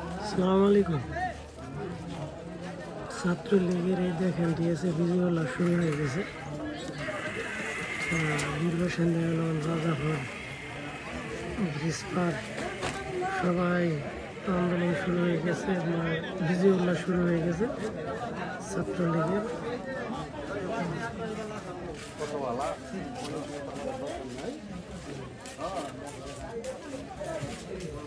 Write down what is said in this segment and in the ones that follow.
আসসালামু আলাইকুম। ছাত্রলীগের এই দেখেন টিএসএ বিজয়লা শুরু হয়ে গেছে। নির্বাচন রাজাপুর ব্রিজপার সবাই আন্দোলন শুরু হয়ে গেছে বিজয়ুল্লাহ শুরু হয়ে গেছে ছাত্রলীগের।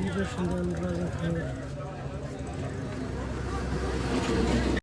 নির্বাচন রাজাপুর